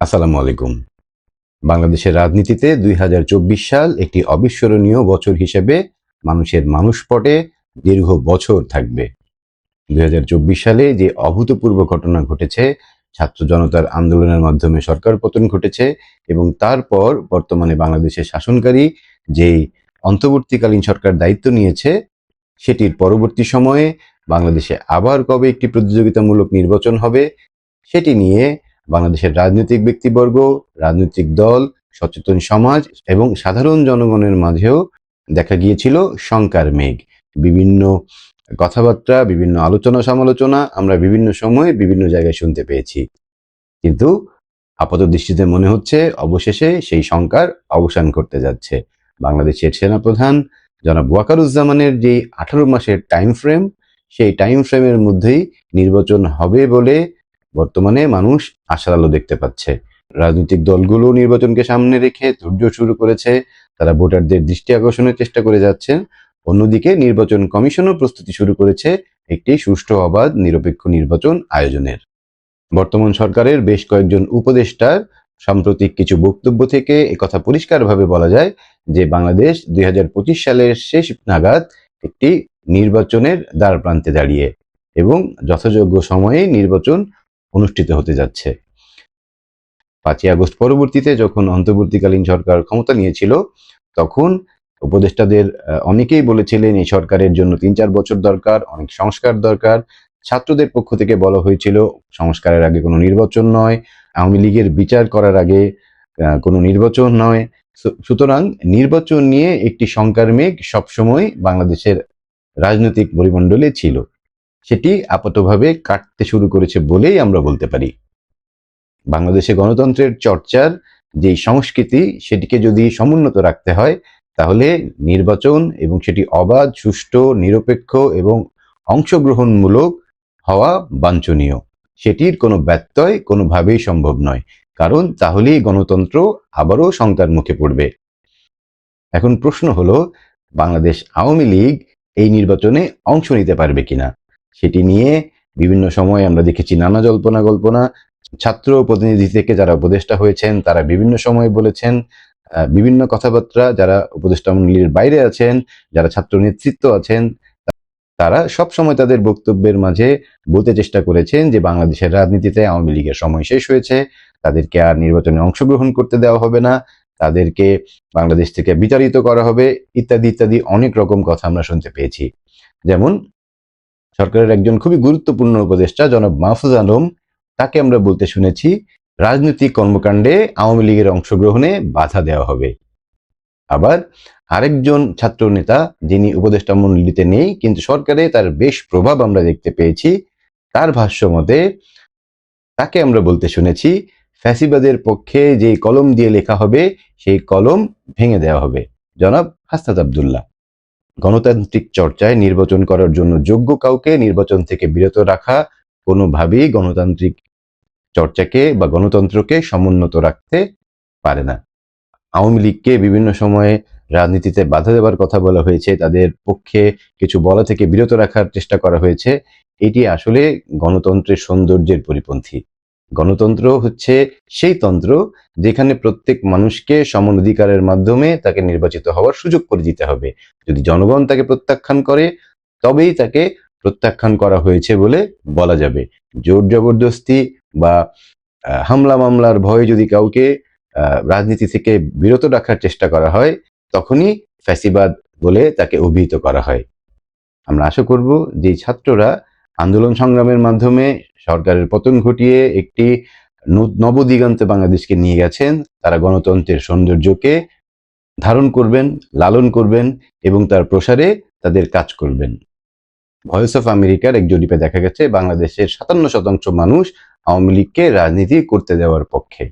আসসালামু আলাইকুম। বাংলাদেশের রাজনীতিতে দুই হাজার চব্বিশ সাল একটি অবিস্মরণীয় বছর হিসেবে মানুষের মানুষপটে দীর্ঘ বছর থাকবে। দুই হাজার চব্বিশ সালে যে অভূতপূর্ব ঘটনা ঘটেছে, ছাত্র জনতার আন্দোলনের মাধ্যমে সরকার পতন ঘটেছে এবং তারপর বর্তমানে বাংলাদেশের শাসনকারী যেই অন্তর্বর্তীকালীন সরকার দায়িত্ব নিয়েছে, সেটির পরবর্তী সময়ে বাংলাদেশে আবার কবে একটি প্রতিযোগিতামূলক নির্বাচন হবে, সেটি নিয়ে বাংলাদেশের রাজনৈতিক ব্যক্তিবর্গ, রাজনৈতিক দল, সচেতন সমাজ এবং সাধারণ জনগণের মাঝেও দেখা গিয়েছিল শঙ্কার মেঘ। বিভিন্ন কথাবার্তা, বিভিন্ন আলোচনা সমালোচনা আমরা বিভিন্ন সময়ে বিভিন্ন জায়গায় শুনতে পেয়েছি। কিন্তু আপাত দৃষ্টিতে মনে হচ্ছে অবশেষে সেই শঙ্কার অবসান করতে যাচ্ছে। বাংলাদেশের সেনাপ্রধান জনাব ওয়াকারুজ্জামানের যে আঠারো মাসের টাইম ফ্রেম সেই টাইম ফ্রেমের মধ্যেই নির্বাচন হবে বলে বর্তমানে মানুষ আশার আলো দেখতে পাচ্ছে। রাজনৈতিক দলগুলো নির্বাচনকে সামনে রেখে ধৈর্য শুরু করেছে। তারা ভোটারদের দৃষ্টি আকর্ষণের চেষ্টা করে যাচ্ছেন অন্যদিকে নির্বাচন কমিশনও প্রস্তুতি শুরু করেছে একটি সুষ্ঠু, অবাধ, নিরপেক্ষ নির্বাচন আয়োজনের। বর্তমান সরকারের বেশ কয়েকজন উপদেষ্টার সাম্প্রতিক কিছু বক্তব্য থেকে একথা পরিষ্কারভাবে বলা যায় যে বাংলাদেশ দুই হাজার পঁচিশ সালের শেষ নাগাদ একটি নির্বাচনের দ্বার প্রান্তে দাঁড়িয়ে এবং যথাযোগ্য সময়ে নির্বাচন অনুষ্ঠিত হতে যাচ্ছে। পাঁচই আগস্ট পরবর্তীতে যখন অন্তর্বর্তীকালীন সরকার ক্ষমতা নিয়েছিল, তখন উপদেষ্টাদের অনেকেই বলেছিলেন এই সরকারের জন্য তিন চার বছর দরকার, অনেক সংস্কার দরকার। ছাত্রদের পক্ষ থেকে বলা হয়েছিল, সংস্কারের আগে কোনো নির্বাচন নয়, আওয়ামী লীগের বিচার করার আগে কোনো নির্বাচন নয়। সুতরাং নির্বাচন নিয়ে একটি শঙ্কার মেঘ সবসময় বাংলাদেশের রাজনৈতিক পরিমণ্ডলে ছিল। সেটি আপাতভাবে কাটতে শুরু করেছে বলেই আমরা বলতে পারি। বাংলাদেশে গণতন্ত্রের চর্চার যে সংস্কৃতি, সেটিকে যদি সমুন্নত রাখতে হয়, তাহলে নির্বাচন এবং সেটি অবাধ, সুষ্ঠু, নিরপেক্ষ এবং অংশগ্রহণমূলক হওয়া বাঞ্ছনীয়। সেটির কোনো ব্যত্যয় কোনোভাবেই সম্ভব নয়, কারণ তাহলেই গণতন্ত্র আবারও শঙ্কার মুখে পড়বে। এখন প্রশ্ন হলো, বাংলাদেশ আওয়ামী লীগ এই নির্বাচনে অংশ নিতে পারবে কিনা? সেটি নিয়ে বিভিন্ন সময় আমরা দেখেছি নানা জল্পনা কল্পনা। ছাত্র প্রতিনিধি থেকে যারা উপদেষ্টা হয়েছেন, তারা বিভিন্ন সময় বলেছেন বিভিন্ন কথাবার্তা যারা উপদেষ্টা মন্ডলীর বাইরে আছেন, যারা ছাত্র নেতৃত্ব আছেন, তারা সব সময় তাদের বক্তব্যের মাঝে বলতে চেষ্টা করেছেন যে বাংলাদেশের রাজনীতিতে আওয়ামী লীগের সময় শেষ হয়েছে, তাদেরকে আর নির্বাচনে অংশগ্রহণ করতে দেওয়া হবে না, তাদেরকে বাংলাদেশ থেকে বিতাড়িত করা হবে, ইত্যাদি ইত্যাদি অনেক রকম কথা আমরা শুনতে পেয়েছি। যেমন সরকারের একজন খুবই গুরুত্বপূর্ণ উপদেষ্টা, জনাব মাহফুজ আলম, তাকে আমরা বলতে শুনেছি, রাজনৈতিক কর্মকাণ্ডে আওয়ামী লীগের অংশগ্রহণে বাধা দেওয়া হবে। আবার আরেকজন ছাত্র নেতা যিনি উপদেষ্টা মন্ডলীতে নেই, কিন্তু সরকারে তার বেশ প্রভাব আমরা দেখতে পেয়েছি, তার ভাষ্য মতে, তাকে আমরা বলতে শুনেছি, ফ্যাসিবাদের পক্ষে যে কলম দিয়ে লেখা হবে, সেই কলম ভেঙে দেওয়া হবে। জনাব হাসনাত আবদুল্লাহ। গণতান্ত্রিক চর্চায় নির্বাচন করার জন্য যোগ্য কাউকে নির্বাচন থেকে বিরত রাখা, কোনোভাবেই গণতান্ত্রিক চর্চাকে বা গণতন্ত্রকে সমুন্নত রাখতে পারে না। আওয়ামী লীগকে বিভিন্ন সময়ে রাজনীতিতে বাধা দেওয়ার কথা বলা হয়েছে, তাদের পক্ষে কিছু বলা থেকে বিরত রাখার চেষ্টা করা হয়েছে। এটি আসলে গণতন্ত্রের সৌন্দর্যের পরিপন্থী। গণতন্ত্র হচ্ছে সেই তন্ত্র যেখানে প্রত্যেক মানুষকে সমান অধিকারের মাধ্যমে তাকে নির্বাচিত হওয়ার সুযোগ করে দিতে হবে। যদি জনগণ তাকে প্রত্যাখ্যান করে, তবেই তাকে প্রত্যাখ্যান করা হয়েছে বলে বলা যাবে। জোর জবরদস্তি বা হামলা মামলার ভয়ে যদি কাউকে রাজনীতি থেকে বিরত রাখার চেষ্টা করা হয়, তখনই ফ্যাসিবাদ বলে তাকে অভিহিত করা হয়। আমরা আশা করব যে ছাত্ররা আন্দোলন সংগ্রামের মাধ্যমে সরকারের পতন ঘটিয়ে একটি নবদিগন্তে বাংলাদেশকে নিয়ে গেছেন। তারা গণতন্ত্রের সৌন্দর্যকে ধারণ করবেন, লালন করবেন এবং তার প্রসারে তাদের কাজ করবেন। ভয়েস অফ আমেরিকার এক জরিপে দেখা গেছে, বাংলাদেশের সাতান্ন শতাংশ মানুষ আওয়ামী লীগকে রাজনীতি করতে দেওয়ার পক্ষে।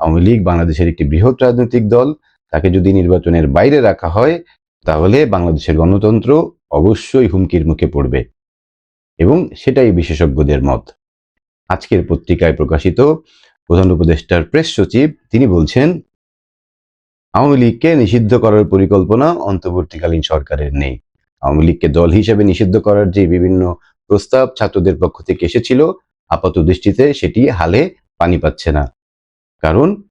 আওয়ামী লীগ বাংলাদেশের একটি বৃহৎ রাজনৈতিক দল। তাকে যদি নির্বাচনের বাইরে রাখা হয়, তাহলে বাংলাদেশের গণতন্ত্র অবশ্যই হুমকির মুখে পড়বে। এবং সেটাই বিশেষজ্ঞদের মত। আজকের পত্রিকায় প্রকাশিত প্রধান উপদেষ্টার প্রেস সচিব, তিনি বলছেন, আওয়ামী লীগকে নিষিদ্ধ করার পরিকল্পনা অন্তর্বর্তীকালীন সরকারের নেই। আওয়ামী লীগকে দল হিসেবে নিষিদ্ধ করার যে বিভিন্ন প্রস্তাব ছাত্রদের পক্ষ থেকে এসেছিল, আপাত দৃষ্টিতে সেটি হালে পানি পাচ্ছে না। কারণ,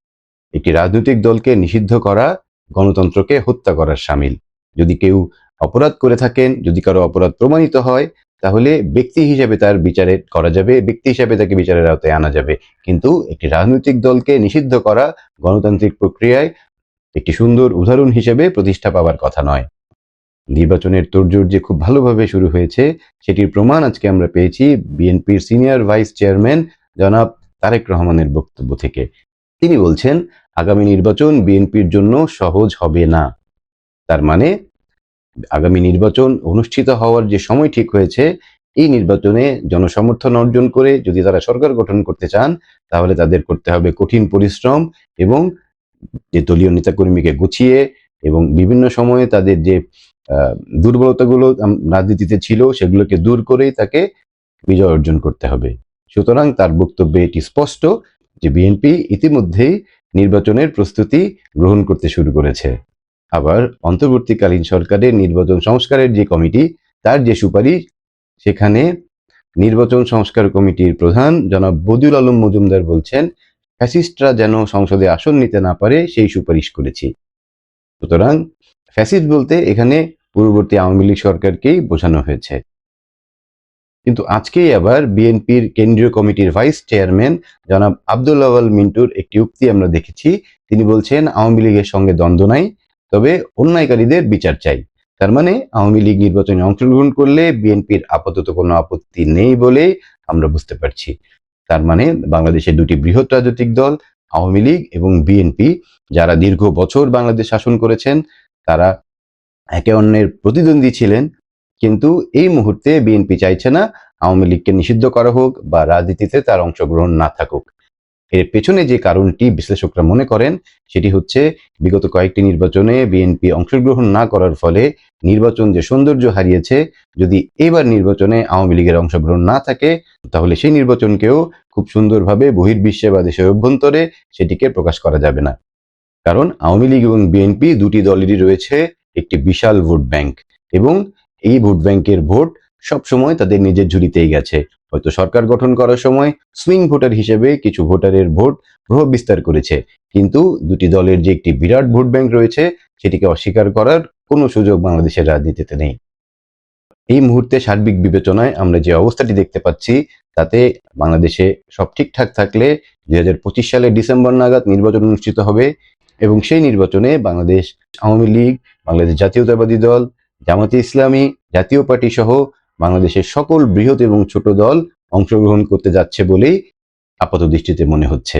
একটি রাজনৈতিক দলকে নিষিদ্ধ করা গণতন্ত্রকে হত্যা করার সামিল। যদি কেউ অপরাধ করে থাকেন, যদি কারও অপরাধ প্রমাণিত হয় তাহলে ব্যক্তি হিসেবে তার বিচারে করা যাবে, ব্যক্তি হিসেবে তাকে বিচারের আওতায় আনা যাবে। কিন্তু একটি রাজনৈতিক দলকে নিষিদ্ধ করা গণতান্ত্রিক প্রক্রিয়ায় একটি সুন্দর উদাহরণ হিসেবে প্রতিষ্ঠা পাওয়ার কথা নয়। নির্বাচনের তোড়জোড় যে খুব ভালোভাবে শুরু হয়েছে, সেটির প্রমাণ আজকে আমরা পেয়েছি বিএনপির সিনিয়র ভাইস চেয়ারম্যান জনাব তারেক রহমানের বক্তব্য থেকে। তিনি বলছেন, আগামী নির্বাচন বিএনপির জন্য সহজ হবে না। তার মানে আগামী নির্বাচন অনুষ্ঠিত হওয়ার যে সময় ঠিক হয়েছে, এই নির্বাচনে জনসমর্থন অর্জন করে যদি তারা সরকার গঠন করতে চান, তাহলে তাদের করতে হবে কঠিন পরিশ্রম এবং যে দলীয় নেতাকর্মীকে গুছিয়ে এবং বিভিন্ন সময়ে তাদের যে দুর্বলতাগুলো রাজনীতিতে ছিল সেগুলোকে দূর করেই তাকে বিজয় অর্জন করতে হবে। সুতরাং তার বক্তব্যে এটি স্পষ্ট যে বিএনপি ইতিমধ্যেই নির্বাচনের প্রস্তুতি গ্রহণ করতে শুরু করেছে। আবার অন্তর্বর্তীকালীন সরকারের নির্বাচন সংস্কারের যে কমিটি, তার যে সুপারিশ, সেখানে নির্বাচন সংস্কার কমিটির প্রধান জনাব বদিউল আলম মজুমদার বলছেন, ফ্যাসিস্টরা যেন সংসদে আসন নিতে না পারে, সেই সুপারিশ করেছি। সুতরাং ফ্যাসিস্ট বলতে এখানে পূর্ববর্তী আওয়ামী লীগ সরকারকেই বোঝানো হয়েছে। কিন্তু আজকেই আবার বিএনপির কেন্দ্রীয় কমিটির ভাইস চেয়ারম্যান জনাব আব্দুল আওয়াল মিন্টুর একটি উক্তি আমরা দেখেছি। তিনি বলছেন, আওয়ামী লীগের সঙ্গে দ্বন্দ্ব নাই তবে অন্যায়কারীদের বিচার চাই। তার মানে আওয়ামী লীগ নির্বাচনে অংশগ্রহণ করলে বিএনপির আপাতত কোনো আপত্তি নেই বলে আমরা বুঝতে পারছি। তার মানে বাংলাদেশের দুটি বৃহৎ রাজনৈতিক দল, আওয়ামী লীগ এবং বিএনপি, যারা দীর্ঘ বছর বাংলাদেশ শাসন করেছেন, তারা একে অন্যের প্রতিদ্বন্দ্বী ছিলেন। কিন্তু এই মুহূর্তে বিএনপি চাইছে না আওয়ামী লীগকে নিষিদ্ধ করা হোক বা রাজনীতিতে তার অংশগ্রহণ না থাকুক। এর পেছনে যে কারণটি বিশ্লেষকরা মনে করেন, সেটি হচ্ছে বিগত কয়েকটি নির্বাচনে বিএনপি অংশগ্রহণ না করার ফলে নির্বাচন যে সৌন্দর্য হারিয়েছে, যদি এবার নির্বাচনে আওয়ামী লীগের অংশগ্রহণ না থাকে, তাহলে সেই নির্বাচনকেও খুব সুন্দরভাবে বহির্বিশ্বে বা দেশের অভ্যন্তরে সেটিকে প্রকাশ করা যাবে না। কারণ আওয়ামী লীগ এবং বিএনপি দুটি দলেরই রয়েছে একটি বিশাল ভোট ব্যাংক এবং এই ভোট ব্যাংকের ভোট সবসময় তাদের নিজের ঝুড়িতেই গেছে। হয়তো সরকার গঠন করার সময় সুইং ভোটার হিসেবে কিছু ভোটারের ভোট প্রভাব বিস্তার করেছে। কিন্তু দুটি দলের যে একটি বিরাট ভোট ব্যাংক রয়েছে, সেটিকে অস্বীকার করার কোনো সুযোগ বাংলাদেশের রাজনীতিতে নেই। এই মুহূর্তে সার্বিক বিবেচনায় আমরা যে অবস্থাটি দেখতে পাচ্ছি, তাতে বাংলাদেশে সব ঠিকঠাক থাকলে দুই হাজার পঁচিশ সালের ডিসেম্বর নাগাদ নির্বাচন অনুষ্ঠিত হবে এবং সেই নির্বাচনে বাংলাদেশ আওয়ামী লীগ, বাংলাদেশ জাতীয়তাবাদী দল, জামাতে ইসলামী, জাতীয় পার্টি সহ বাংলাদেশের সকল বৃহৎ এবং ছোট দল অংশগ্রহণ করতে যাচ্ছে বলেই আপাত দৃষ্টিতে মনে হচ্ছে।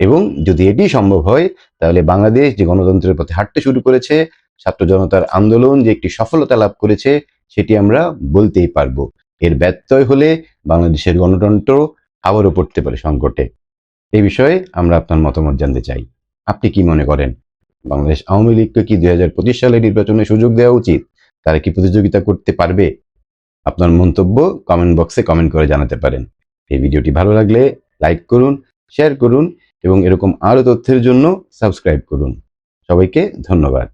এবং যদি এটি সম্ভব হয়, তাহলে বাংলাদেশ যে গণতন্ত্রের পথে হাঁটতে শুরু করেছে, ছাত্র জনতার আন্দোলন যে একটি সফলতা লাভ করেছে, সেটি আমরা বলতেই পারব। এর ব্যত্যয় হলে বাংলাদেশের গণতন্ত্র আবারও পড়তে পারে সংকটে। এই বিষয়ে আমরা আপনার মতামত জানতে চাই। আপনি কি মনে করেন? বাংলাদেশ আওয়ামী লীগকে কি দুই হাজার পঁচিশ সালে নির্বাচনে সুযোগ দেওয়া উচিত? তারা কি প্রতিযোগিতা করতে পারবে? আপনার মন্তব্য কমেন্ট বক্সে কমেন্ট করে জানাতে পারেন। এই ভিডিওটি ভালো লাগলে লাইক করুন শেয়ার করুন এবং এরকম আরও তথ্যের জন্য সাবস্ক্রাইব করুন। সবাইকে ধন্যবাদ।